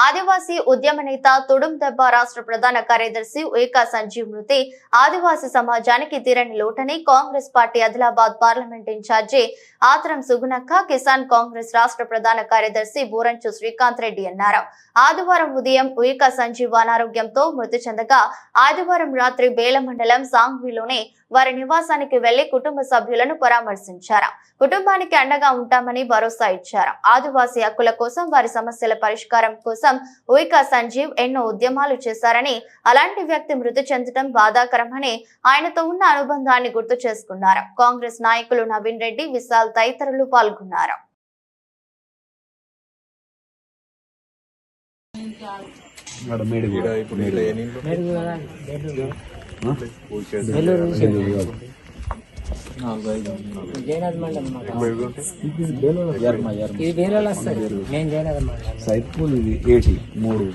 ఆదివాసీ ఉద్యమ నేత తుడుం దెబ్బ రాష్ట్ర ప్రధాన కార్యదర్శి ఉయికా సంజీవ్ మృతి. ఆదివాసీ సమాజానికి తీరని లోటని Congress party Adilabad parliament incharge Athram Sugunakka Kisan Congress రాష్ట్ర ప్రధాన కార్యదర్శి బూరంచు శ్రీకాంత్ రెడ్డి అన్నారు. ఆదివారం ఉదయం ఉయికా సంజీవ్ అనారోగ్యంతో మృతి చెందగా ఆదివారం రాత్రి బేల మండలం సాంగ్విలోని వారి నివాసానికి వెళ్ళి కుటుంబ సభ్యులను పరామర్శించారు. కుటుంబానికి అండగా ఉంటామని భరోసా ఇచ్చారు. ఆదివాసీ హక్కుల కోసం వారి సమస్యల పరిష్కారం కోసం ఉయికా సంజీవ్ ఎన్నో ఉద్యమాలు చేశారని అలాంటి వ్యక్తి మృతి చెందడం బాధాకరమని ఆయనతో ఉన్న అనుబంధాన్ని గుర్తు చేసుకున్నారు. కాంగ్రెస్ నాయకులు నవీన్ రెడ్డి విశాల్ తదితరులు పాల్గొన్నారు. Madam madam. ఇప్పుడు సైడ్ పూల్ ఇది ఏటి? మూడు.